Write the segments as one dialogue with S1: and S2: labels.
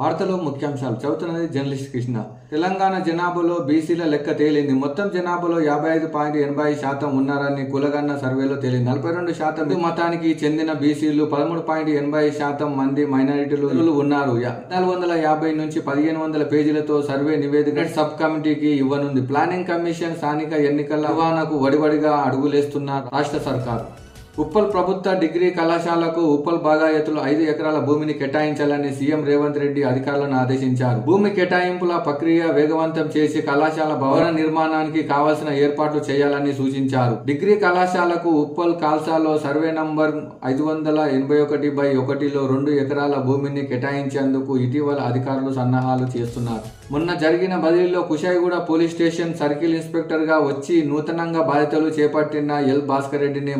S1: వార్తలు ముఖ్యాంశాలు. చదువుతున్నది జర్నలిస్ట్ కృష్ణ. తెలంగాణ జనాభాలో బీసీల లెక్క తేలింది. మొత్తం జనాభాలో యాభై ఐదు పాయింట్ ఎనభై శాతం ఉన్నారని కులగన్న సర్వేలో తేలింది. నలభై రెండు శాతం మతానికి చెందిన బీసీలు పదమూడు పాయింట్ ఎనభై శాతం మంది మైనారిటీలు ఉన్నారు. నాలుగు వందల యాభై నుంచి పదిహేను వందల పేజీలతో సర్వే నివేదిక సబ్ కమిటీకి ఇవ్వనుంది. ప్లానింగ్ కమిషన్ స్థానిక ఎన్నికల నిర్వహణకు వడివడిగా అడుగులేస్తున్న రాష్ట్ర సర్కారు. ఉప్పల్ ప్రభుత్వ డిగ్రీ కళాశాలకు ఉప్పల్ బాగాయతులు ఐదు ఎకరాల భూమిని కేటాయించాలని సీఎం రేవంత్ రెడ్డి అధికారులను ఆదేశించారు. భూమి కేటాయింపుల ప్రక్రియ వేగవంతం చేసి కళాశాల భవన నిర్మాణానికి కావాల్సిన ఏర్పాట్లు చేయాలని సూచించారు. డిగ్రీ కళాశాలకు ఉప్పల్ కాల్సాలో సర్వే నంబర్ ఐదు వందల ఎనభై ఒకటి బై ఒకటిలో రెండు ఎకరాల భూమిని కేటాయించేందుకు ఇటీవల అధికారులు సన్నాహాలు చేస్తున్నారు. మొన్న జరిగిన బదిలీలో కుషాయిగూడ పోలీస్ స్టేషన్ సర్కిల్ ఇన్స్పెక్టర్గా వచ్చి నూతనంగా బాధ్యతలు చేపట్టిన ఎల్ భాస్కర్ రెడ్డిని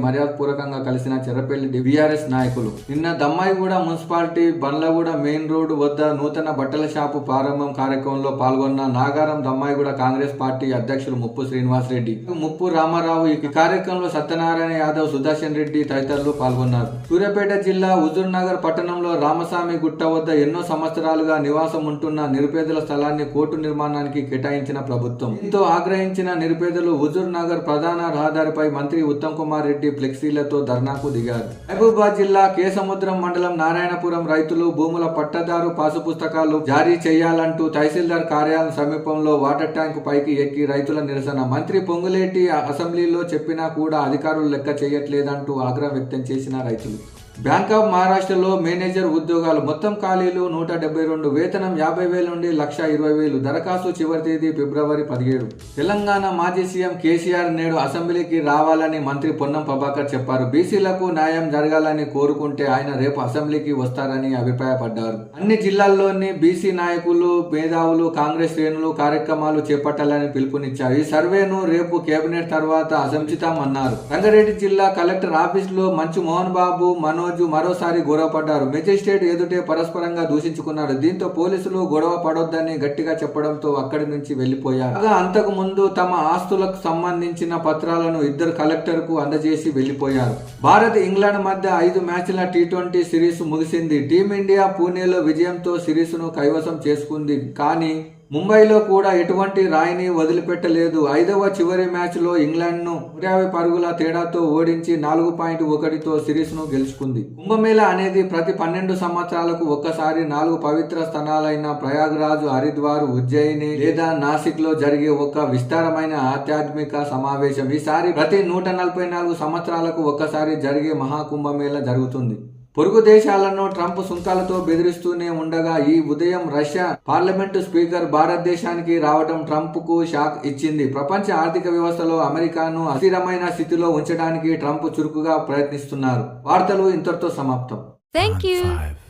S1: మర్యాదపూర్వకంగా కలిసిన చెరపల్లి బీఆర్ఎస్ నాయకులు. నిన్న Dammaiguda municipality Bandlaguda main road వద్ద నూతన బట్టల షాపు ప్రారంభం కార్యక్రమంలో పాల్గొన్న నాగారం దమ్మాయిగూడ కాంగ్రెస్ పార్టీ అధ్యక్షులు ముప్పు శ్రీనివాస్ రెడ్డి ముప్పు రామారావు ఈ కార్యక్రమంలో సత్యనారాయణ యాదవ్ సుదర్శన్ రెడ్డి తదితరులు పాల్గొన్నారు. సూర్యాపేట జిల్లా హుజూర్ నగర్ పట్టణంలో రామస్వామి గుట్ట వద్ద ఎన్నో సంవత్సరాలుగా నివాసం ఉంటున్న నిరుపేదల స్థలాన్ని కోర్టు నిర్మాణానికి కేటాయించిన ప్రభుత్వం. దీంతో ఆగ్రహించిన నిరుపేదలు హుజూర్ నగర్ ప్రధాన రహదారిపై మంత్రి ఉత్తమ్ కుమార్ రెడ్డి ఫ్లెక్సీలతో ధర్నాకు దిగారు. మహబూబాబాద్ జిల్లా కేసముద్రం మండలం నారాయణపురం రైతులు భూముల పట్టదారు పాసు పుస్తకాలు జారీ చేయాలంటూ తహసీల్దార్ కార్యాలయం సమీపంలో వాటర్ ట్యాంక్ పైకి ఎక్కి రైతుల నిరసన. మంత్రి పొంగులేటి అసెంబ్లీలో చెప్పినా కూడా అధికారులు లెక్క చేయట్లేదంటూ ఆగ్రహం వ్యక్తం చేసిన రైతులు. బ్యాంక్ ఆఫ్ మహారాష్ట్రలో మేనేజర్ ఉద్యోగాలు మొత్తం ఖాళీలు నూట డెబ్బై రెండు వేతనం యాభై వేల నుండి లక్ష ఇరవై వేలు దరఖాస్తు చివరి తేదీ ఫిబ్రవరి పదిహేడు. తెలంగాణ మాజీ సీఎం కేసీఆర్ నేడు అసెంబ్లీకి రావాలని మంత్రి పొన్నం ప్రభాకర్ చెప్పారు. బీసీలకు న్యాయం జరగాలని కోరుకుంటే ఆయన రేపు అసెంబ్లీకి వస్తారని అభిప్రాయపడ్డారు. అన్ని జిల్లాల్లోని బీసీ నాయకులు మేధావులు కాంగ్రెస్ శ్రేణులు కార్యక్రమాలు చేపట్టాలని పిలుపునిచ్చారు. ఈ సర్వేను రేపు కేబినెట్ తర్వాత అసంచితామన్నారు రంగారెడ్డి జిల్లా కలెక్టర్ ఆఫీస్లో మంచు మోహన్ బాబు మనోజు మరోసారి గొడవపడ్డారు. మెజిస్ట్రేట్ ఎదుటే పరస్పరంగా దూషించుకున్నారు. దీంతో పోలీసులు గొడవ పడొద్దని గట్టిగా చెప్పడంతో అక్కడి నుంచి వెళ్ళిపోయారు కాగా అంతకు ముందు తమ ఆస్తులకు సంబంధించిన పత్రాలను ఇద్దరు కలెక్టర్కు అందజేసి వెళ్ళిపోయారు భారత్ ఇంగ్లాండ్ మధ్య ఐదు మ్యాచ్ల టీ ట్వంటీ సిరీస్ ముగిసింది. టీమిండియా పూణేలో విజయంతో సిరీస్ను కైవసం చేసుకుంది. కానీ ముంబైలో కూడా ఎటువంటి రాయిని వదిలిపెట్టలేదు. ఐదవ చివరి మ్యాచ్లో ఇంగ్లాండ్ను ఇంగ్లాండ్ యాభై పరుగుల తేడాతో ఓడించి నాలుగు పాయింట్ ఒకటితో సిరీస్ను గెలుచుకుంది. కుంభమేళ అనేది ప్రతి పన్నెండు సంవత్సరాలకు ఒక్కసారి నాలుగు పవిత్ర స్థానాలైన ప్రయాగ్రాజ్ హరిద్వార్ ఉజ్జయిని లేదా నాసిక్లో జరిగే ఒక విస్తారమైన ఆధ్యాత్మిక సమావేశం. ఈసారి ప్రతి నూట నలభై నాలుగు సంవత్సరాలకు ఒక్కసారి జరిగే మహాకుంభమేళ జరుగుతుంది. పొరుగు దేశాలను ట్రంప్ సుంకాలతో బెదిరిస్తూనే ఉండగా ఈ ఉదయం రష్యా పార్లమెంటు స్పీకర్ భారతదేశానికి రావడం ట్రంప్కు షాక్ ఇచ్చింది ప్రపంచ ఆర్థిక వ్యవస్థలో అమెరికాను అస్థిరమైన స్థితిలో ఉంచడానికి ట్రంప్ చురుకుగా ప్రయత్నిస్తున్నారు వార్తలు ఇంతటితో సమాప్తం
S2: you.
S3: Five.